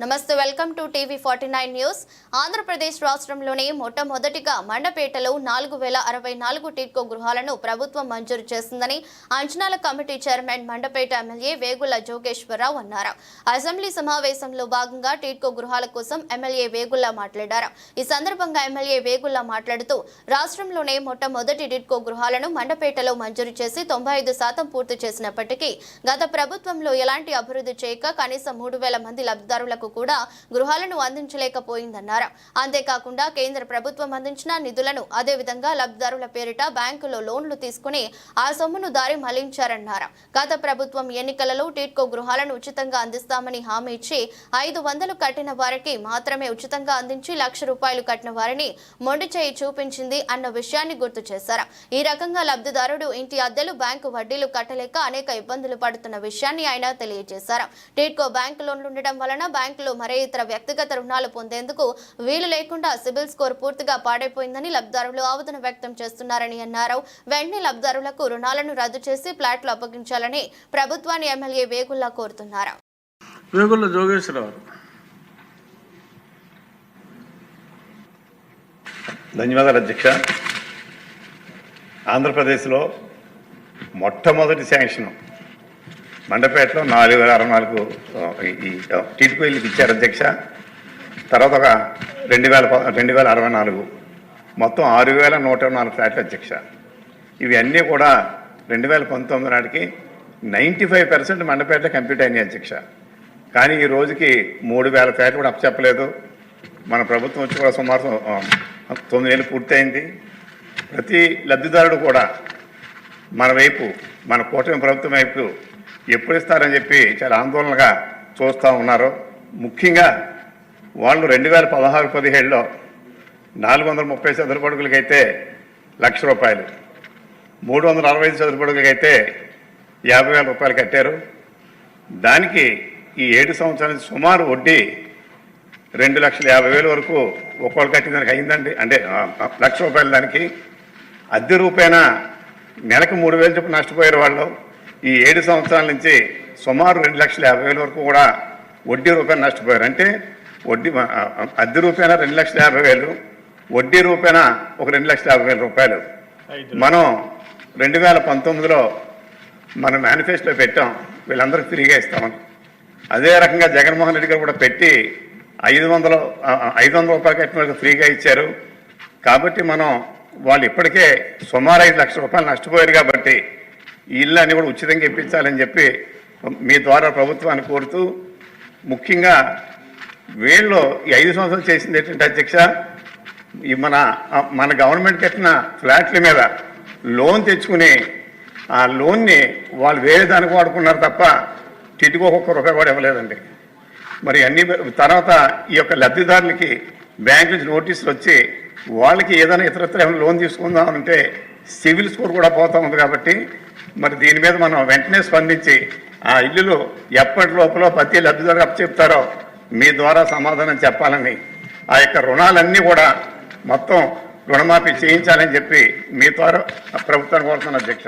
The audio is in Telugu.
నమస్తే welcome to TV forty nine news. Andhra Pradesh రాష్ట్రంలోనే మొట్టమొదటిగా మండపేటలో నాలుగు వేల అరవై నాలుగు టిడ్కో గృహాలను ప్రభుత్వం మంజూరు చేసిందని అంచనాల committee chairman Mandapeta MLA Vegulla Jogeswararao అన్నారు. అసెంబ్లీ సమావేశంలో భాగంగా టిడ్కో గృహాల కోసం ఎమ్మెల్యే వేగుల మాట్లాడారు. ఈ సందర్భంగా ఎమ్మెల్యే వేగుల మాట్లాడుతూ రాష్ట్రంలోనే మొట్టమొదటి టిడ్కో గృహాలను మండపేటలో మంజూరు చేసి తొంభై ఐదు శాతం పూర్తి చేసినప్పటికీ గత ప్రభుత్వంలో ఎలాంటి అభివృద్ధి చేయక కనీసం మూడు వేల మంది లబ్ధిదారులకు కూడా గృహాలను అందించలేకపోయిందన్నారు. అంతేకాకుండా కేంద్ర ప్రభుత్వం అందించిన నిధులను అదేవిధంగా లబ్ధిదారుల పేరిట బ్యాంకులో లోన్లు తీసుకుని ఆ సొమ్మును దారి మళ్ళించారన్నారు. గత ప్రభుత్వం ఎన్నికలలో టీట్కో గృహాలను ఉచితంగా అందిస్తామని హామీ ఇచ్చి ఐదు వందలు కట్టిన వారికి మాత్రమే ఉచితంగా అందించి లక్ష రూపాయలు కట్టిన వారిని మొండి చేయి చూపించింది అన్న విషయాన్ని గుర్తు చేశారు. ఈ రకంగా లబ్ధిదారుడు ఇంటి అద్దెలు బ్యాంకు వడ్డీలు కట్టలేక అనేక ఇబ్బందులు పడుతున్న విషయాన్ని ఆయన తెలియజేశారు. టీట్కో బ్యాంకు లోన్లు ఉండడం వలన బ్యాంకులో మరే ఇతర వ్యక్తిగత రుణాలు పొందేందుకు వీలు లేకుండా సిబిల్ స్కోర్ పూర్తిగా పాడైపోయిందని లబ్ధిదారులు ఆవేదన వ్యక్తం చేస్తున్నారని అన్నారు. వెంటనే లబ్ధిదారులకు రుణాలను రద్దు చేసి ప్లాట్లు అప్పగించాలని ప్రభుత్వాన్ని ఎమ్మెల్యే వేగుల్లా కోరుతున్నారు. జోగేశ్వరరావు ధన్యవాదాలు అధ్యక్ష. ఆంధ్రప్రదేశ్లో మొట్టమొదటి శాంక్షన్. మండపేటలో నాలుగు వేల అరవై నాలుగు ఈ- ఈ టీడీపీలకు ఇచ్చారు అధ్యక్ష. తర్వాత ఒక రెండు వేల రెండు వేల అరవై నాలుగు. మొత్తం ఆరు వేల నూట నాలుగు ఫ్లాట్లు అధ్యక్ష. ఇవన్నీ కూడా రెండు వేల పంతొమ్మిది నాటికి ninety five percent Mandapeta complete అయినాయి అధ్యక్ష. కానీ ఈ రోజుకి మూడు వేల ఫ్లాట్లు కూడా అప్పచెప్పలేదు. మన ప్రభుత్వం వచ్చి కూడా సుమారు తొమ్మిది వేలు పూర్తయింది. ప్రతి లబ్ధిదారుడు కూడా మన వైపు మన కూటమి ప్రభుత్వం వైపు ఎప్పుడు ఇస్తారని చెప్పి చాలా ఆందోళనగా చూస్తూ ఉన్నారు. ముఖ్యంగా వాళ్ళు రెండు వేల పదహారు పదిహేడులో నాలుగు వందల ముప్పై చదురుపడుగులకైతే లక్ష రూపాయలు మూడు వందల అరవై ఐదు చదురు యాభై వేల రూపాయలు కట్టారు. దానికి ఈ ఏడు సంవత్సరాల సుమారు వడ్డీ రెండు లక్షల యాభై వేల వరకు ఒక్కొక్కరు కట్టిన దానికి అయిందండి. అంటే లక్ష రూపాయల దానికి అద్దె రూపాయన నెలకు మూడు వేలు చొప్పున నష్టపోయారు వాళ్ళు. ఈ ఏడు సంవత్సరాల నుంచి సుమారు రెండు లక్షల యాభై వేల వరకు కూడా వడ్డీ రూపాయన నష్టపోయారు. అంటే వడ్డీ అద్దె రూపాయన రెండు లక్షల యాభై వేలు వడ్డీ రూపాయన ఒక రెండు లక్షల యాభై వేల రూపాయలు. మనం రెండు వేల పంతొమ్మిదిలో మన మేనిఫెస్టో పెట్టాం వీళ్ళందరికీ ఫ్రీగా ఇస్తామని అదే రకంగా జగన్మోహన్ రెడ్డి గారు కూడా పెట్టి ఐదు వందలు ఐదు వందల రూపాయలు కట్టిన వాళ్ళకి ఫ్రీగా ఇచ్చారు. కాబట్టి మనం వాళ్ళు ఇప్పటికే సుమారు ఐదు లక్షల రూపాయలు నష్టపోయారు కాబట్టి ఈ ఇల్లు అన్ని కూడా ఉచితంగా ఇప్పించాలని చెప్పి మీ ద్వారా ప్రభుత్వాన్ని కోరుతూ ముఖ్యంగా వీళ్ళు ఈ ఐదు సంవత్సరాలు చేసింది ఏంటంటే అధ్యక్ష ఈ మన మన గవర్నమెంట్ కట్టిన ఫ్లాట్ల మీద లోన్ తెచ్చుకుని ఆ లోన్ని వాళ్ళు వేరే దానికి వాడుకున్నారు తప్ప టిటికో ఒక్క రూపాయి కూడా ఇవ్వలేదండి. మరి అన్ని తర్వాత ఈ యొక్క లబ్ధిదారులకి బ్యాంక్ నుంచి నోటీసులు వచ్చి వాళ్ళకి ఏదైనా ఇతరత్ర ఏమైనా లోన్ తీసుకుందాం అంటే సివిల్ స్కోర్ కూడా పోతా ఉంది కాబట్టి మరి దీని మీద మనం వెంటనే స్పందించి ఆ ఇల్లులు ఎప్పటి లోపల ప్రతి లబ్ధిదారు చెప్తారో మీ ద్వారా సమాధానం చెప్పాలని ఆ యొక్క రుణాలన్నీ కూడా మొత్తం రుణమాఫీ చేయించాలని చెప్పి మీ ద్వారా ప్రభుత్వాన్ని కోరుతున్నాను అధ్యక్ష.